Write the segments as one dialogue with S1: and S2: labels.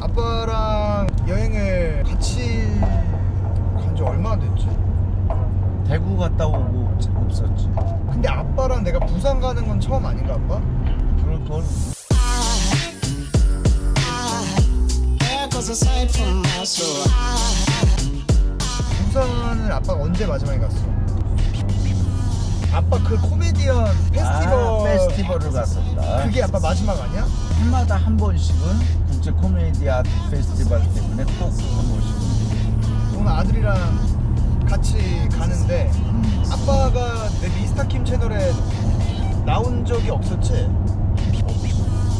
S1: 아빠랑 여행을 같이 간 지 얼마나 됐지?
S2: 대구 갔다 오고 없었지.
S1: 근데 아빠랑 내가 부산 가는 건 처음 아닌가 아빠?
S2: 그럴 걸.
S1: 부산을 아빠가 언제 마지막에 갔어? 아빠 그 코미디언 페스티벌
S2: 아, 페스티벌을 갔었다.
S1: 그게 아빠 마지막 아니야?
S2: 해마다 한 번씩은 국제 코미디 아트 페스티벌 때문에 꼭 한 번씩.
S1: 오늘 아들이랑 같이 가는데 아빠가 내 미스타킴 채널에 나온 적이 없었지?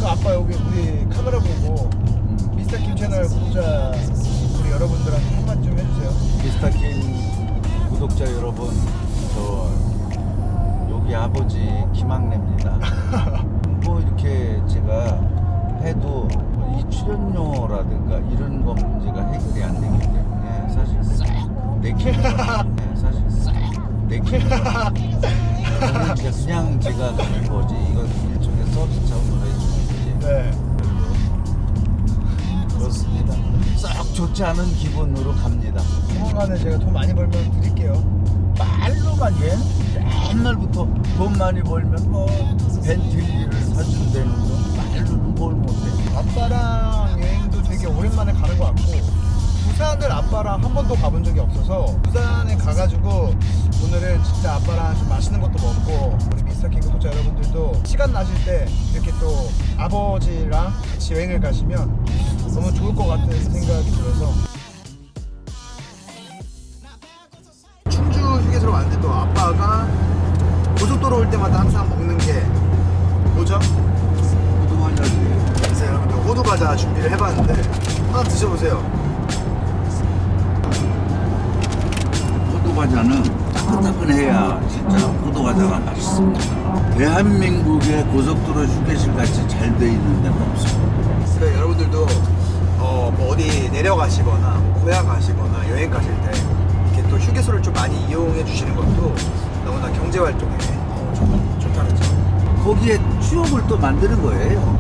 S1: 그 아빠 여기 우리 카메라 보고
S2: 음.
S1: 미스타킴 채널 구독자 우리 여러분들한테 한마디 좀 해주세요
S2: 미스터킴 구독자 여러분, 저 여기 아버지 김학래입니다. 뭐 이렇게 제가 해도 이 출연료라든가 이런 거 문제가 해결이 안 되기 때문에 사실 싹 내키는 네, 사실 싹 거는 이제 그냥 제가 가는 거지. 이건 일종의 서비스 차원으로 해주는 거지.
S1: 네.
S2: 그렇습니다. 썩 좋지 않은 기분으로 갑니다.
S1: 조만간에 제가 돈 많이 벌면 드릴게요.
S2: 말로만 얘 옛날부터 돈 많이 벌면 뭐 벤틀리를 사준다는 거. 말로는 뭘 못해
S1: 아빠랑 여행도 되게 오랜만에 가는 것 같고 부산을 아빠랑 한 번도 가본 적이 없어서 부산에 가가지고 오늘은 진짜 아빠랑 좀 맛있는 것도 먹고 우리 미스터킹 구독자 여러분들도 시간 나실 때 이렇게 또 아버지랑 같이 여행을 가시면 너무 좋을 것 같은 생각이 들어서. 충주 휴게소로 왔는데 또 아빠가 고속도로 올 때마다 항상
S2: 과자
S1: 준비를 해봤는데 하나 드셔보세요.
S2: 호두과자는 따끈따끈해야 진짜 호두과자가 맛있습니다 대한민국의 고속도로 휴게실 같이 잘 돼 있는 데는 없어요
S1: 그러니까 여러분들도 어, 뭐 어디 내려가시거나 뭐 고향 가시거나 여행 가실 때 이렇게 또 휴게소를 좀 많이 이용해 주시는 것도 너무나 경제 활동에 어, 좀 좋다는 점.
S2: 거기에 추억을 또 만드는 거예요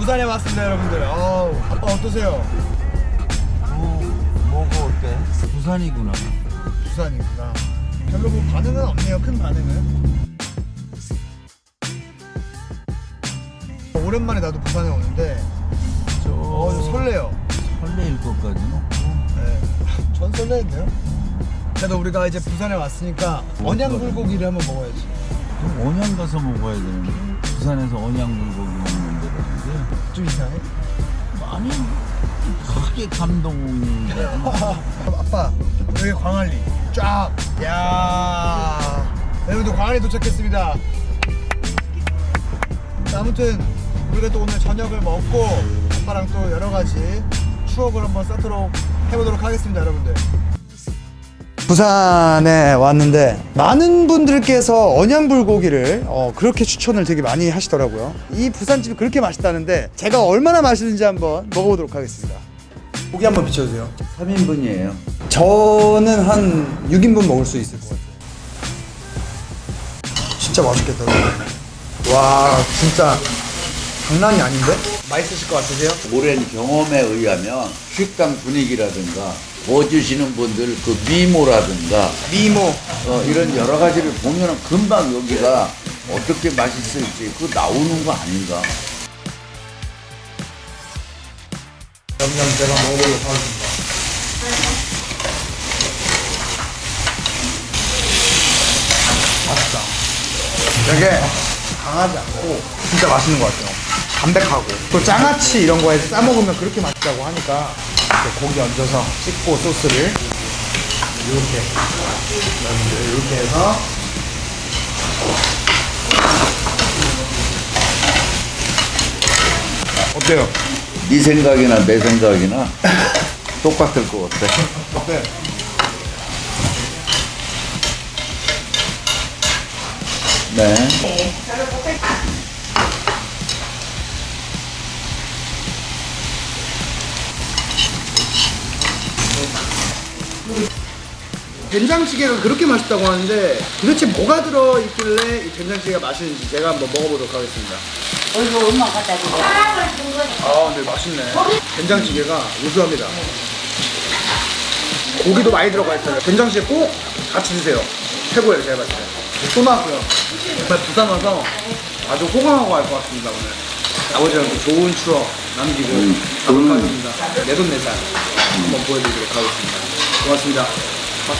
S1: 부산에 왔습니다, 여러분들. 어우, 아빠 어떠세요?
S2: 뭐, 뭐가 어때? 부산이구나
S1: 부산이구나. 별로 뭐 반응은 없네요. 큰 반응은. 오랜만에 나도 부산에 오는데
S2: 저
S1: 어, 좀 설레요.
S2: 설레일 것까지는 없고
S1: 네. 전 설레는데요. 그래도 우리가 이제 부산에 왔으니까 언양 불고기를 한번 먹어야지.
S2: 그럼 언양 가서 먹어야 되는데 부산에서 언양 데라는데
S1: 좀 이상해.
S2: 많이 크게 감동돼
S1: 아빠 여기 광안리 쫙. 야. 여러분들 광안리 도착했습니다. 자, 아무튼 우리가 또 오늘 저녁을 먹고 아빠랑 또 여러 가지 추억을 한번 쌓도록 해보도록 하겠습니다, 여러분들. 부산에 왔는데 많은 분들께서 언양불고기를 어, 그렇게 추천을 되게 많이 하시더라고요. 이 부산집이 그렇게 맛있다는데 제가 얼마나 맛있는지 한번 먹어보도록 하겠습니다. 고기 한번 비춰주세요.
S2: 3인분이에요
S1: 저는 한 6인분 먹을 수 있을 것 같아요. 진짜 맛있겠다. 와, 진짜 장난이 아닌데? 맛있으실 것 같으세요?
S2: 오랜 경험에 의하면 식당 분위기라든가 뭐 주시는 분들 그 미모라든가
S1: 미모.
S2: 어, 이런 여러 가지를 보면 금방 여기가 어떻게 맛있을지 그 나오는 거 아닌가
S1: 그럼 제가 먹어보도록 하겠습니다. 맛있다. 되게 강하지 않고 진짜 맛있는 것 같아요. 담백하고 또 장아찌 이런 거에 싸 먹으면 그렇게 맛있다고 하니까 이렇게 고기 얹어서 찍고 소스를 이렇게 이렇게 해서 어때요?
S2: 네 생각이나 내 생각이나 똑같을 것 같아.
S1: 네.
S2: 네.
S1: 된장찌개가 그렇게 맛있다고 하는데 도대체 뭐가 들어있길래 이 된장찌개가 맛있는지 제가 한번 먹어보도록 하겠습니다.
S3: 어이구 엄마 갖다 주고
S1: 아, 근데 맛있네. 된장찌개가 우수합니다. 고기도 많이 들어가 있어요. 된장찌개 꼭 같이 드세요. 최고예요, 제가 봤을 때. 또 나왔고요. 정말 부산 와서 아주 호강하고 갈 것 같습니다, 오늘. 아버지랑 또 좋은 추억 남기고 가보겠습니다. 내돈내산 한번 보여드리도록 하겠습니다. 고맙습니다.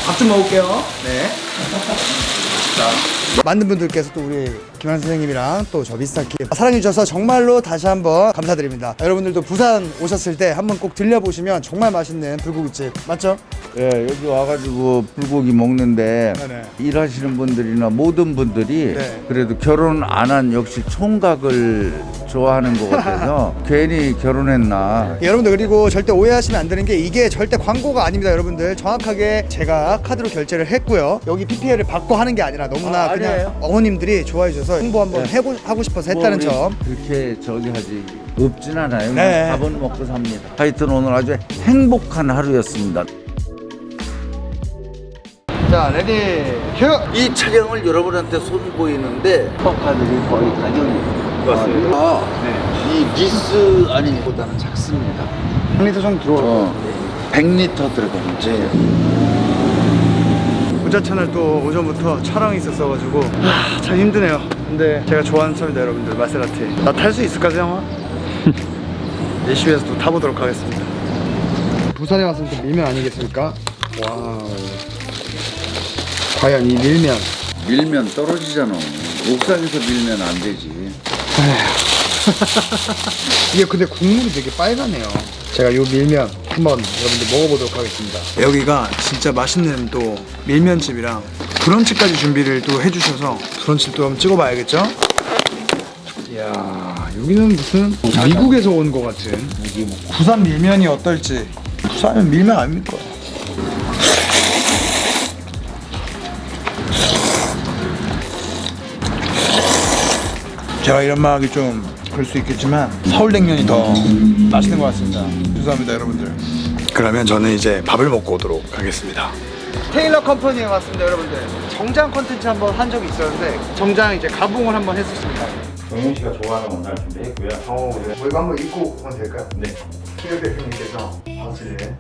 S1: 밥 좀 먹을게요. 네. 만든 분들께서 또 우리 김한 선생님이랑 또 저 미스터키 사랑해 주셔서 정말로 다시 한번 감사드립니다. 여러분들도 부산 오셨을 때 한번 꼭 들려보시면 정말 맛있는 불고기집 맞죠?
S2: 예, 여기 와가지고 불고기 먹는데
S1: 네네.
S2: 일하시는 분들이나 모든 분들이
S1: 네.
S2: 그래도 결혼 안 한 역시 총각을 좋아하는 것 같아서 괜히 결혼했나
S1: 여러분들 그리고 절대 오해하시면 안 되는 게 이게 절대 광고가 아닙니다 여러분들 정확하게 제가 카드로 결제를 했고요 여기 PPL을 받고 하는 게 아니라 너무나
S2: 아,
S1: 그냥
S2: 아니에요.
S1: 어머님들이 좋아해 주셔서 홍보 한번
S2: 네.
S1: 해고, 하고 싶어서
S2: 뭐
S1: 했다는
S2: 우리
S1: 점
S2: 그렇게 저기 하지 없진 않아요.
S1: 네.
S2: 그냥 밥은 먹고 삽니다. 하여튼 오늘 아주 행복한 하루였습니다.
S1: 자 레디 큐!
S2: 이 차량을 여러분한테 선보이는데 퍼카들이 거의 가격이
S1: 맞습니다.
S2: 아,
S1: 네.
S2: 이 기스 아닌보다는 작습니다.
S1: 1리터 정도 들어올
S2: 어, 100리터 들어가는지
S1: 부자차를 또 오전부터 촬영이 있었어가지고 하, 참 힘드네요 근데 제가 좋아하는 차입니다 여러분들 마세라티 나 탈 수 있을까 세영아? 열심히 해서 또 타보도록 하겠습니다 부산에 왔으면 또 밀면 아니겠습니까? 와우 과연 이 밀면
S2: 밀면 떨어지잖아. 옥상에서 밀면 안 되지.
S1: 이게 근데 국물이 되게 빨갛네요 제가 요 밀면 한번 여러분들 먹어보도록 하겠습니다 여기가 진짜 맛있는 또 밀면집이랑 브런치까지 준비를 또 해주셔서 브런치를 또 한번 찍어봐야겠죠? 이야 여기는 무슨 미국에서 온 것 같은 부산 밀면이 어떨지 부산은 밀면 아닙니까? 제가 이런 말 하기 좀 그럴 수 있겠지만 서울냉면이 더 맛있는 것 같습니다. 죄송합니다 여러분들. 그러면 저는 이제 밥을 먹고 오도록 하겠습니다. 테일러 컴퍼니에 왔습니다 여러분들. 정장 컨텐츠 한번 한 적이 있었는데 정장 이제 가봉을 한번 했었습니다.
S4: 동윤 씨가 좋아하는 원단을 준비했고요.
S1: 어, 네. 뭐 이거 한번 입고 오면 될까요?
S4: 네.
S1: 김혁 대표님께서 바지를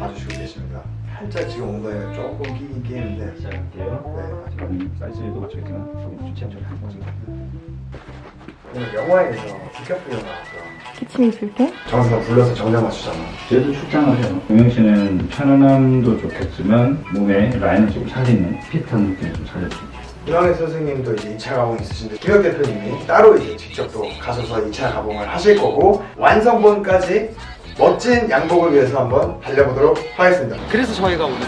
S1: 봐주시고 계십니다. 살짝 지금 엉덩이가 조금 끼긴 끼는데
S4: 시작할게요.
S1: 네.
S4: 지금 사이즈도 맞추겠지만 조금 좋지 않죠?
S1: 오늘 영화에서 디카프리오 나왔어.
S5: 기침이 때?
S1: 정수가 불러서 정장 맞추잖아.
S4: 저희도 출장을 해요. 동윤 씨는 편안함도 좋겠지만 몸에 라인을 좀 살리는 핏한 느낌을 좀 살려주고
S1: 이왕희 선생님도 이제 2차 가봉 있으신데 김혁 대표님이 따로 이제 직접 또 가셔서 2차 가봉을 하실 거고 완성본까지 멋진 양복을 위해서 한번 달려보도록 하겠습니다. 그래서 저희가 오늘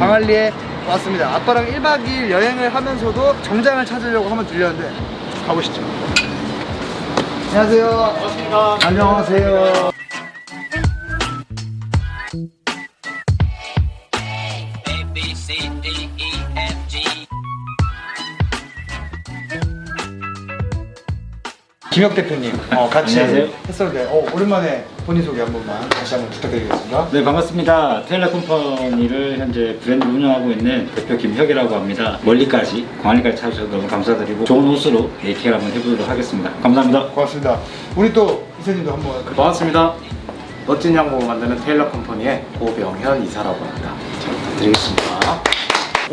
S1: 광안리에 왔습니다. 아빠랑 1박 2일 여행을 하면서도 정장을 찾으려고 한번 들렸는데 가보시죠. 안녕하세요. 반갑습니다. 안녕하세요. 김혁 대표님 어, 같이
S4: 안녕하세요.
S1: 했었는데 어, 오랜만에 본인 소개 한 번만 다시 한번 부탁드리겠습니다.
S4: 네 반갑습니다. 테일러 컴퍼니를 현재 브랜드 운영하고 있는 대표 김혁이라고 합니다. 멀리까지 광안리까지 찾아주셔서 너무 감사드리고 좋은 옷으로 네이키를 한번 해보도록 하겠습니다. 감사합니다.
S1: 고맙습니다. 우리 또 이사님도 한번
S6: 반갑습니다. 멋진 양복을 만드는 테일러 컴퍼니의 고병현 이사라고 합니다. 잘 부탁드리겠습니다.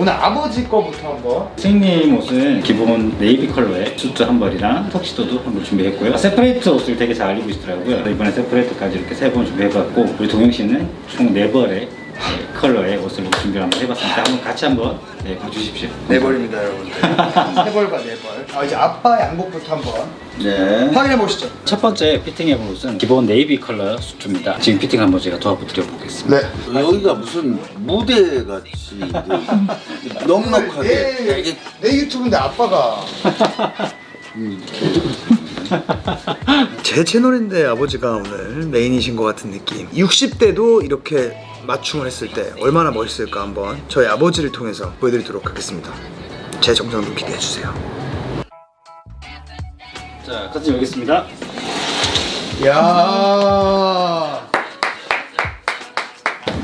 S1: 오늘 아버지 거부터 한번
S4: 선생님 옷은 기본 네이비 컬러의 수트 한 벌이랑 턱시도도 한 벌 준비했고요. 세퍼레이트 옷을 되게 잘 입으시더라고요. 이번에 세퍼레이트까지 이렇게 세 번 준비해봤고 우리 동영 씨는 총 네 벌의 네, 컬러의 옷을 준비를 한번 해봤습니다. 한번 같이 한번 네, 봐주십시오.
S1: 네 벌입니다, 여러분들. 세 벌과 네 벌. 아 이제 아빠 양복부터 한번
S2: 네.
S1: 확인해 보시죠.
S4: 첫 번째 피팅해볼 옷은 기본 네이비 컬러 수트입니다. 지금 피팅 한번 제가 도와드려 보겠습니다.
S1: 네.
S2: 여기가 무슨 무대 같이 넉넉하게
S1: 내,
S2: 되게
S1: 내 유튜브인데 아빠가 제 채널인데 아버지가 오늘 메인이신 것 같은 느낌 60대도 이렇게 맞춤을 했을 때 얼마나 멋있을까 한번 저희 아버지를 통해서 보여드리도록 하겠습니다 제 정상도 기대해 주세요
S4: 자, 같이 여겠습니다.
S1: 야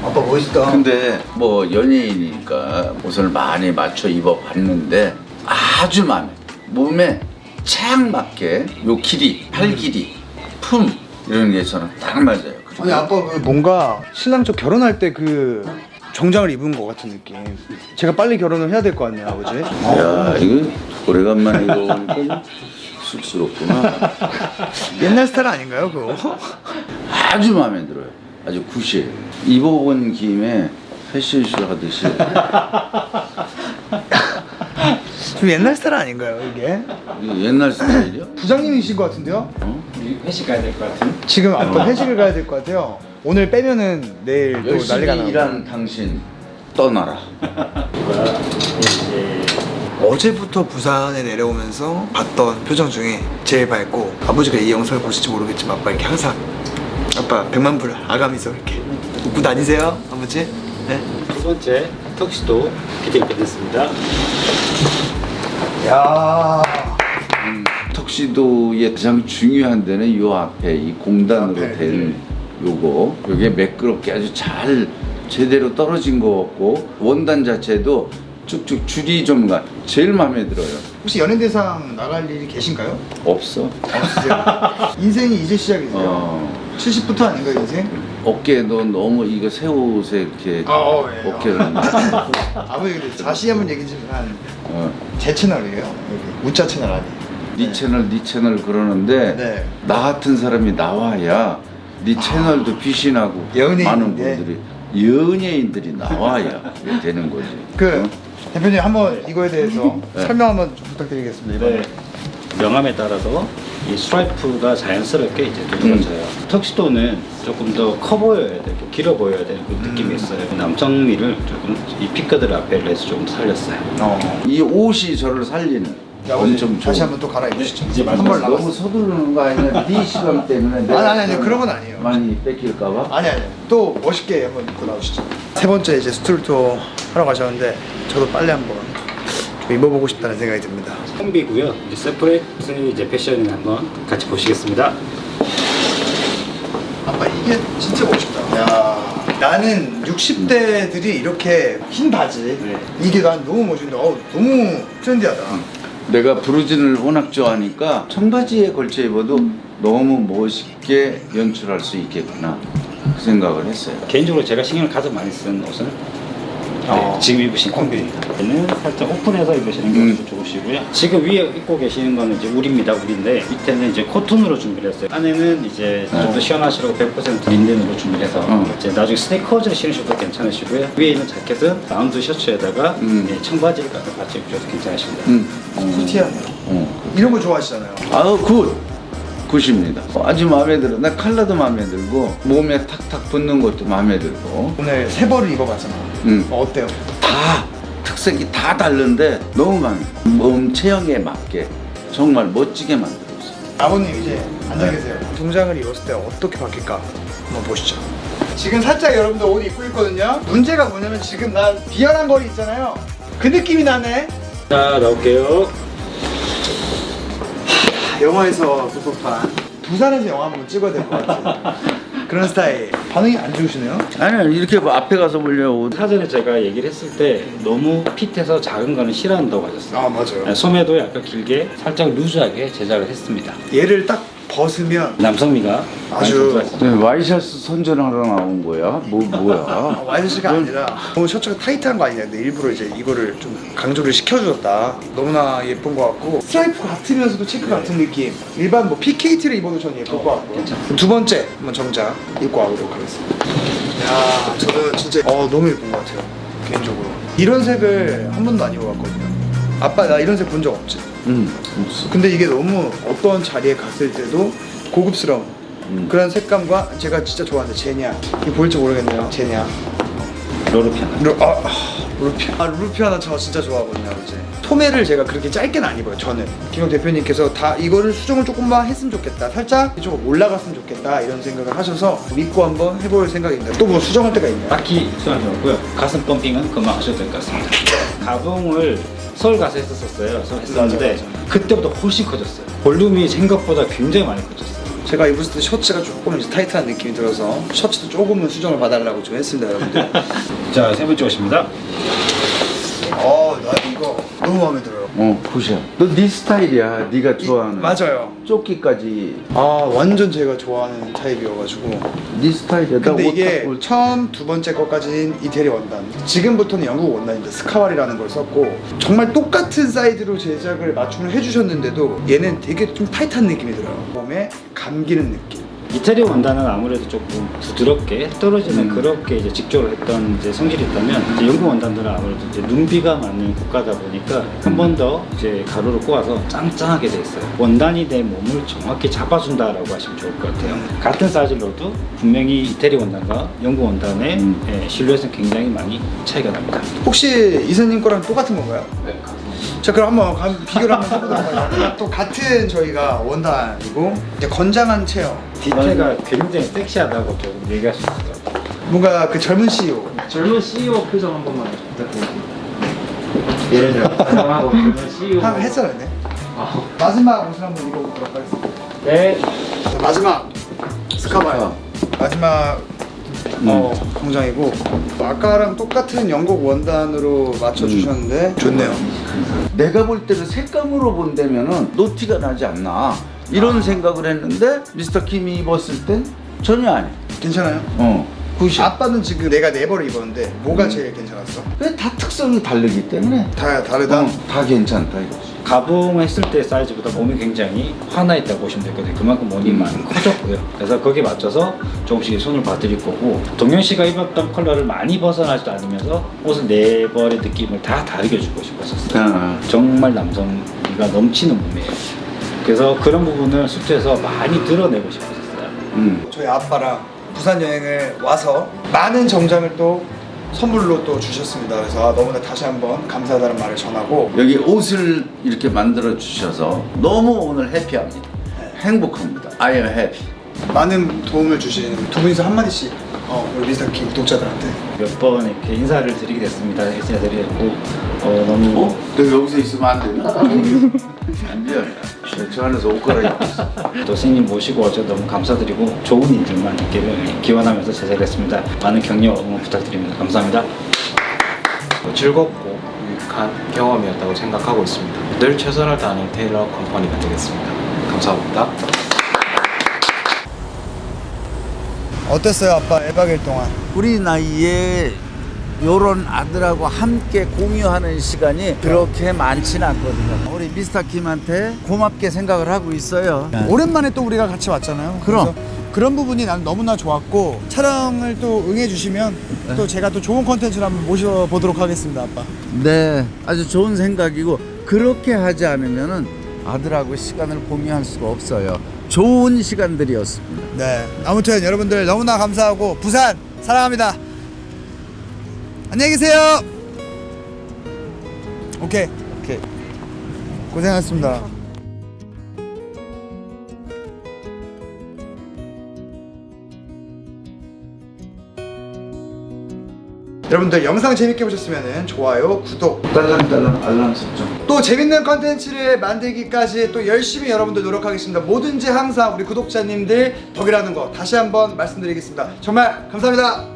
S1: 아빠 멋있다
S2: 근데 뭐 연예인이니까 옷을 많이 맞춰 입어봤는데 아주 마음에 몸에 착 맞게 요 길이, 팔 길이, 품 이런 게 저는 딱 맞아요.
S1: 아니 아빠 그 뭔가 신랑 저 결혼할 때 그 정장을 입은 것 같은 느낌 제가 빨리 결혼을 해야 될 거 아니에요 아버지
S2: 야 이거 오래간만에 이거 보니까 쑥스럽구나.
S1: 옛날 스타일 아닌가요 그거?
S2: 아주 마음에 들어요. 아주 굿이에요. 입어본 김에 패션쇼 하듯이
S1: 좀 옛날 스타일 아닌가요 이게?
S2: 옛날 스타일이요?
S1: 부장님이신 것 같은데요?
S2: 어?
S4: 회식 가야 될 것 같은.
S1: 지금 아빠 회식을 가야 될 것 같아요 오늘 빼면은 내일 또 난리가
S2: 열심히
S1: 나고
S2: 일한 당신 떠나라.
S4: 이제
S1: 어제부터 부산에 내려오면서 봤던 표정 중에 제일 밝고 아버지가 이 영상을 보실지 모르겠지만 아빠 이렇게 항상 아빠 백만 불 아가미소 이렇게 웃고 다니세요 아버지 네.
S4: 두 번째 턱시도 피팅 끝냈습니다.
S1: 야.
S2: 음, 턱시도의 가장 중요한 데는 요 앞에 이 공단으로
S1: 앞에,
S2: 된 요거. 요게 매끄럽게 아주 잘 제대로 떨어진 거 같고 원단 자체도 쭉쭉 줄이 좀 가. 제일 마음에 들어요.
S1: 혹시 연예대상 나갈 일이 계신가요?
S2: 없어.
S1: 없으세요? 인생이 이제 시작이세요
S2: 어,
S1: 70부터 아닌가요 인생?
S2: 어깨도 너무 이거 새 옷에 이렇게
S1: 아, 어, 예.
S2: 어깨를
S1: 아버지 근데 다시 한번 얘기지만
S2: 어,
S1: 제 채널이에요 여기 우짜 채널 아니에요
S2: 네 채널 네 채널 그러는데
S1: 네.
S2: 나 같은 사람이 나와야 네 채널도 비신하고
S1: 연예인인데.
S2: 많은 분들이 연예인들이 나와야 되는 거지.
S1: 그
S2: 어?
S1: 대표님 한번 이거에 대해서
S2: 네.
S1: 설명 한번 좀 부탁드리겠습니다 이번에
S4: 네. 명암에 따라서 이 스트라이프가 자연스럽게 이제 두드러져요. 턱시도는 조금 더 커 보여야 되고 길어 보여야 되는 그 느낌이 있어요. 남성미를 조금 이 피크들 앞에를 해서 조금 살렸어요.
S1: 어.
S2: 이 옷이 저를 살리는 엄청 좋은.
S1: 다시 한번 또 갈아입으시죠
S4: 이제
S1: 한번
S4: 마지막
S1: 남았어
S2: 너무 서두르는 거 아니야? 네 시간 때문에
S1: 아니
S2: 내가
S1: 아니 아니 그런 건 아니에요
S2: 많이 뺏길까봐.
S1: 아니 아니 또 멋있게 한번 입고 나오시죠 세 번째 이제 스툴 투어 하러 가셨는데 저도 빨리 한번 좀 입어보고 싶다는 생각이 듭니다
S4: 콤비고요. 이제 세퍼레이트 이제 패션을 한번 같이 보시겠습니다.
S1: 아빠 이게 진짜 멋있다 야 나는 60대들이 이렇게 흰 바지
S4: 네.
S1: 이게 난 너무 멋있는데 어, 너무 트렌디하다
S2: 내가 브루진을 워낙 좋아하니까 청바지에 걸쳐 입어도 너무 멋있게 연출할 수 있겠구나 그 생각을 했어요.
S4: 개인적으로 제가 신경을 가장 많이 쓴 옷은
S1: 어.
S4: 네, 지금 입으신 콤비입니다. 얘는 살짝 오픈해서 입으시는 게
S2: 음.
S4: 좋으시고요. 지금 위에 입고 계시는 거는 이제 울입니다, 울인데 밑에는 이제 코튼으로 준비를 했어요. 안에는 이제 좀 더 시원하시라고 100% 린넨으로 준비를 해서
S2: 어.
S4: 이제 나중에 스니커즈 신으셔도 괜찮으시고요. 위에 있는 자켓은 라운드 셔츠에다가
S2: 음.
S4: 네, 청바지를 같이 입으셔도 괜찮으십니다.
S2: 응.
S1: 쿨티하네요
S2: 어.
S1: 이런 거 좋아하시잖아요
S2: 아우 굿! 굿입니다. 아주 마음에 들어. 나 컬러도 마음에 들고 몸에 탁탁 붙는 것도 마음에 들고
S1: 오늘 세 벌을 입어봤잖아
S2: 음.
S1: 어, 어때요?
S2: 다 특색이 다 다른데 너무 마음에 들어. 몸 체형에 맞게 정말 멋지게 만들었어.
S1: 아버님 이제 앉아
S2: 네.
S1: 계세요. 동장을 입었을 때 어떻게 바뀔까 한번 보시죠. 지금 살짝 여러분들 옷 입고 있거든요. 문제가 뭐냐면 지금 난 비열한 거리 있잖아요. 그 느낌이 나네.
S4: 자, 나올게요.
S1: 영화에서 소속한 부산에서 영화 한번 찍어야 될 것 같아. 그런 스타일. 반응이 안 좋으시네요.
S2: 아니 이렇게 뭐 앞에 가서 보려고
S4: 사전에 제가 얘기를 했을 때 너무 핏해서 작은 거는 싫어한다고 하셨어요.
S1: 아 맞아요.
S4: 네, 소매도 약간 길게 살짝 루즈하게 제작을 했습니다.
S1: 얘를 딱 벗으면
S4: 남성미가
S1: 아주-.
S2: 네, 와이셔츠 선전하러 나온 거야? 뭐
S1: 아,
S2: 뭐야?
S1: 와이셔츠가 아니라 너무 셔츠가 타이트한 거 아니냐. 근데 일부러 이제 이거를 좀 강조를 시켜주었다. 너무나 예쁜 것 같고. 스트라이프 같으면서도 체크 같은 느낌. 일반 뭐 PKT를 입어도 저는 예쁠 것 같고. 두 번째 한번 정장 입고 와보도록 하겠습니다. 야 저는 진짜 어 너무 예쁜 것 같아요. 개인적으로. 이런 색을 한 번도 안 입어봤거든요. 아빠 나 이런 색 본 적 없지
S2: 응. 없어.
S1: 근데 이게 너무 어떤 자리에 갔을 때도 고급스러운
S2: 음.
S1: 그런 색감과 제가 진짜 좋아하는 제냐 이거 보일지 모르겠네요 제냐
S4: 로르피아나.
S1: 루, 아, 아, 루피아. 아, 루피아나 저 진짜 좋아하거든요, 아버지. 소매를 제가 그렇게 짧게는 안 입어요, 저는. 김용 대표님께서 다 이거를 수정을 조금만 했으면 좋겠다. 살짝 조금 올라갔으면 좋겠다. 이런 생각을 하셔서 믿고 한번 해볼 생각입니다. 또 뭐 수정할 때가 있나요?
S4: 딱히 수정할 필요 없고요. 가슴 펌핑은 그만 하셔도 될 것 같습니다. 가봉을 서울 가서 했었어요. 서울 했었는데
S1: 맞아, 맞아.
S4: 그때보다 훨씬 커졌어요. 볼륨이 생각보다 굉장히 많이 커졌어요.
S1: 제가 입었을 때 셔츠가 조금 이제 타이트한 느낌이 들어서 셔츠도 조금은 수정을 봐달라고 좀 했습니다, 여러분들.
S4: 자, 세 번째 옷입니다.
S1: 어, 나 이거 너무 마음에 들어요.
S2: 어 굿이야 너 네 스타일이야. 네가 좋아하는.
S1: 맞아요.
S2: 조끼까지.
S1: 아, 완전 제가 좋아하는 타입이어가지고.
S2: 네 스타일이야. 나
S1: 근데
S2: 옷
S1: 이게
S2: 딱 볼-
S1: 처음 두 번째 것까지는 이태리 원단. 지금부터는 영국 원단인데 스카왈이라는 걸 썼고 정말 똑같은 사이즈로 제작을 맞춤을 해주셨는데도 얘는 되게 좀 타이트한 느낌이 들어요. 몸에 감기는 느낌
S4: 이태리 원단은 아무래도 조금 부드럽게 떨어지는
S2: 음.
S4: 그렇게 이제 직조를 했던 이제 성질이 있다면 이제 영국 원단들은 아무래도 이제 눈비가 많은 국가다 보니까 한 번 더 이제 가루를 꼬아서 짱짱하게 돼 있어요. 원단이 내 몸을 정확히 잡아준다라고 하시면 좋을 것 같아요. 같은 사이즈로도 분명히 이태리 원단과 영국 원단의
S2: 음.
S4: 예, 실루엣은 굉장히 많이 차이가 납니다.
S1: 혹시 이사님 거랑 똑같은 건가요?
S4: 네,
S1: 자 그럼 한번 감- 비교를 한번 해보도록 하겠습니다 또 같은 저희가 원단이고 이제 건장한 체형
S4: 디테가 굉장히 섹시하다고 좀 얘기할 수 있어요.
S1: 뭔가 그 젊은 CEO
S6: 젊은 CEO 표정 한 번만 부탁드립니다.
S1: 예를 들어
S6: 사랑하고 젊은 CEO.
S1: 한 했었는데
S6: 아,
S1: 마지막 옷을 한번 입어보도록 하겠습니다
S6: 네.
S1: 자, 마지막 스카바요. 마지막 어, 공장이고. 아까랑 똑같은 영국 원단으로 맞춰주셨는데. 좋네요.
S2: 내가 볼 때는 색감으로 본다면은 노티가 나지 않나 이런 생각을 했는데 미스터 킴이 입었을 땐 전혀 아니야
S1: 괜찮아요?
S2: 어. 굿이야
S1: 아빠는 지금 내가 네 벌을 입었는데 뭐가 제일 괜찮았어?
S2: 왜다 특성이 다르기 때문에.
S1: 다 다르다.
S2: 어, 다 괜찮다 이거지
S4: 가봉했을 때 사이즈보다 몸이 굉장히 환하 있다고 보시면 되거든요. 그만큼 몸이 많이 커졌고요. 그래서 거기에 맞춰서 조금씩 손을 봐드릴 거고 동현 씨가 입었던 컬러를 많이 벗어나지도 않으면서 옷은 네 벌의 느낌을 다 다르게 주고 싶었었어요.
S2: 아,
S4: 정말 남성미가 넘치는 몸이에요. 그래서 그런 부분을 수트에서 많이 드러내고 싶었어요.
S2: 음.
S1: 저희 아빠랑 부산 여행을 와서 많은 정장을 또 선물로 또 주셨습니다. 그래서 아, 너무나 다시 한번 감사하다는 말을 전하고
S2: 여기 옷을 이렇게 만들어 주셔서 너무 오늘 해피합니다. 행복합니다. I am happy.
S1: 많은 도움을 주신 두 분이서 한 마디씩 어, 우리 킹 구독자들한테
S4: 몇 번 이렇게 인사를 드리게 됐습니다. 인사드리고 어, 너무
S2: 어? 너 여기서 있으면 안 되나? 안 돼. 저 안에서 옷 갈아입고 있어
S4: 또 스님 모시고 와서 너무 감사드리고 좋은 일들만 있기를 기원하면서 제작했습니다. 많은 격려 응원 부탁드립니다. 감사합니다.
S6: 즐겁고 유익한 경험이었다고 생각하고 있습니다. 늘 최선을 다하는 테일러 컴퍼니가 되겠습니다. 감사합니다.
S1: 어땠어요 아빠 1박 2일 동안?
S2: 우리 나이에 요런 아들하고 함께 공유하는 시간이 그렇게 많지는 않거든요. 우리 미스터 킴한테 고맙게 생각을 하고 있어요.
S1: 오랜만에 또 우리가 같이 왔잖아요.
S2: 그럼.
S1: 그래서 그런 부분이 난 너무나 좋았고 촬영을 또 응해주시면 또 제가 또 좋은 컨텐츠를 한번 모셔보도록 하겠습니다, 아빠.
S2: 네, 아주 좋은 생각이고 그렇게 하지 않으면은 아들하고 시간을 공유할 수가 없어요. 좋은 시간들이었습니다.
S1: 네. 아무튼 여러분들 너무나 감사하고 부산 사랑합니다. 안녕히 계세요. 오케이.
S2: 오케이.
S1: 고생하셨습니다. 여러분들 영상 재밌게 보셨으면 좋아요, 구독,
S2: 딸랑딸랑 알람 설정.
S1: 또 재밌는 컨텐츠를 만들기까지 또 열심히 여러분들 노력하겠습니다. 뭐든지 항상 우리 구독자님들 덕이라는 거 다시 한번 말씀드리겠습니다. 정말 감사합니다.